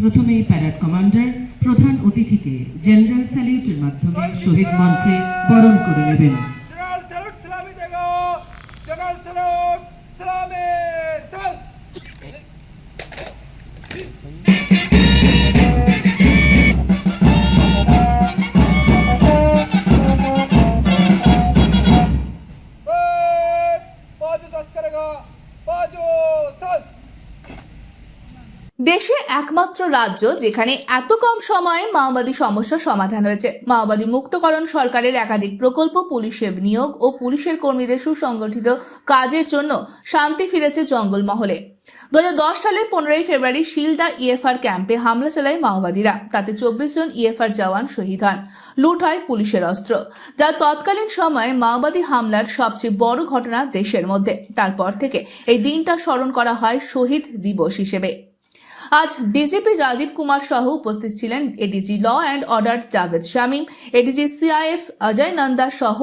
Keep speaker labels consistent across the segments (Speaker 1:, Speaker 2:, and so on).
Speaker 1: প্রথমেই প্যারাড কমান্ডার প্রধান অতিথিকে জেনারেল স্যালিউটের মাধ্যমে শহীদ মঞ্চে বরণ করে নেবেন।
Speaker 2: দেশে একমাত্র রাজ্য যেখানে এত কম সময়ে মাওবাদী সমস্যার সমাধান হয়েছে। মাওবাদী মুক্তকরণ সরকারের একাধিক প্রকল্প পুলিশের নিয়োগ ও পুলিশের কর্মীদের সুসংগঠিত কাজের জন্য শান্তি ফিরেছে জঙ্গলমহলে। দু হাজার সালের পনেরোই ফেব্রুয়ারি শিলদা ইএফআর ক্যাম্পে হামলা চালায় মাওবাদীরা। তাতে চব্বিশ জন ইএফআর জওয়ান শহীদ হন। লুট হয় পুলিশের অস্ত্র, যা তৎকালীন সময়ে মাওবাদী হামলার সবচেয়ে বড় ঘটনা দেশের মধ্যে। তারপর থেকে এই দিনটা স্মরণ করা হয় শহীদ দিবস হিসেবে। আজ ডিজিপি রাজীব কুমার সহ উপস্থিত ছিলেন ADG law and order Javed Shamim ADG CIF Ajay Nanda সহ।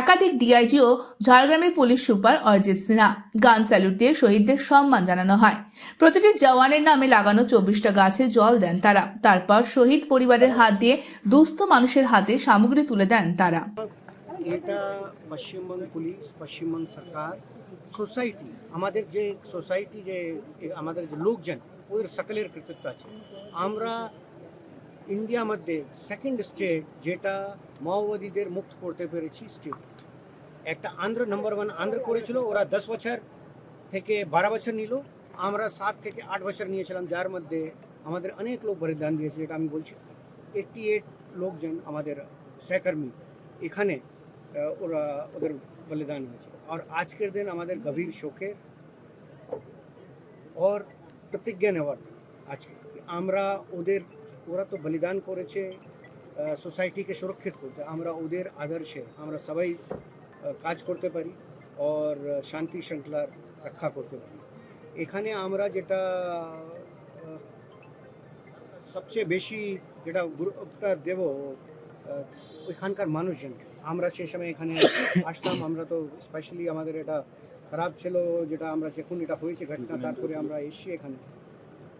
Speaker 2: একাধিক ডিআইজি ও ঝাড়গ্রামের পুলিশ সুপার অরিজিৎ সিনহা। গান স্যালুট দিয়ে শহীদদের সম্মান জানানো হয়। প্রতিটি জওয়ানের নামে লাগানো চব্বিশটা গাছে জল দেন তারা। তারপর শহীদ পরিবারের হাত দিয়ে দুস্থ মানুষের হাতে সামগ্রী তুলে দেন তারা।
Speaker 3: এটা পশ্চিমবঙ্গ পুলিশ পশ্চিমবঙ্গ সরকার, সোসাইটি, আমাদের যে সোসাইটি যে আমাদের যে লোকজন, ওদের সকলের কৃতিত্ব আছে। আমরা ইন্ডিয়া মধ্যে সেকেন্ড স্টেট যেটা মাওবাদীদের মুক্ত করতে পেরেছি স্টেট একটা আন্ধ্র নাম্বার ওয়ান আন্ধ্র করেছিল, ওরা দশ বছর থেকে বারো বছর নিল, আমরা সাত থেকে আট বছর নিয়েছিলাম, যার মধ্যে আমাদের অনেক লোক বলিদান দিয়েছে, যেটা আমি বলছি। এইটটি এইট লোকজন আমাদের সহকর্মী এখানে ওরা ওদের বলিদান হয়েছে আর আজকের দিন আমাদের গভীর শোকের ওর প্রতিজ্ঞা নেওয়ার দিন আজকে আমরা ওদের ওরা তো বলিদান করেছে আহ, সোসাইটিকে সুরক্ষিত করতে আমরা ওদের আদর্শে আমরা সবাই আহ, কাজ করতে পারি আর শান্তি শৃঙ্খলার রক্ষা করতে পারি এখানে আমরা যেটা আহ, সবচেয়ে বেশি যেটা গুরুত্বটা দেব আহ, ওইখানকার মানুষজন। আমরা সেই সময় এখানে আসতাম আমরা তো স্পেশালি আমাদের এটা খারাপ ছিল যেটা আমরা যখন এটা হয়েছে ঘটনা তারপরে আমরা এসছি এখানে।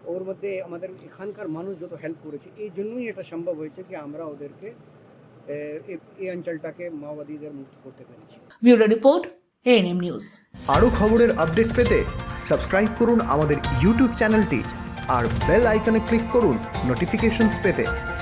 Speaker 3: ওর মধ্যে আমাদের এখানকার মানুষ যত হেল্প করেছে এই জন্যই এটা সম্ভব হয়েছে কি আমরা ওদেরকে এই- অঞ্চলটাকে মাওবাদীদের মুক্ত করতে পেরেছি।
Speaker 2: ব্যুরো রিপোর্ট এএনএম নিউজ
Speaker 4: আরও খবরের আপডেট পেতে সাবস্ক্রাইব করুন আমাদের ইউটিউব চ্যানেলটি আর বেল আইকনে ক্লিক করুন নোটিফিকেশনস পেতে।